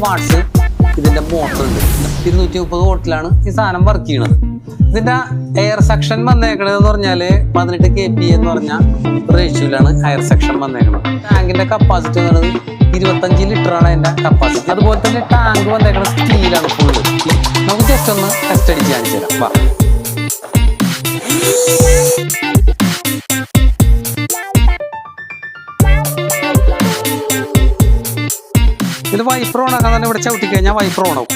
Parts ഇതിന്റെ motor ഉണ്ട് ഇരുന്നൂറ്റി മുപ്പത് വോട്ടിലാണ് ഈ സാധനം വർക്ക് ചെയ്യണത്. ഇതിന്റെ എയർ സെക്ഷൻ വന്നേക്കണത് എന്ന് പറഞ്ഞാൽ പതിനെട്ട് കെ പി എന്ന് പറഞ്ഞ റേഷ്യൂലാണ് എയർ സെക്ഷൻ വന്നേക്കുന്നത് ടാങ്കിന്റെ കപ്പാസിറ്റി എന്ന് പറയുന്നത് ഇരുപത്തഞ്ച് ലിറ്റർ ആണ് അതിന്റെ കപ്പാസിറ്റി അതുപോലെ തന്നെ ടാങ്ക് വന്നേക്കുന്നത് സ്റ്റീലാണ് ഫുൾ നമുക്ക് ജസ്റ്റ് ഒന്ന് ടെസ്റ്റ് അടിച്ച് കാണിച്ചു തരാം. വാ. ഇത് വൈപ്രോണാക്കാൻ തന്നെ ഇവിടെ ചവിട്ടിക്കഴിഞ്ഞാൽ വൈപ്രോണാവും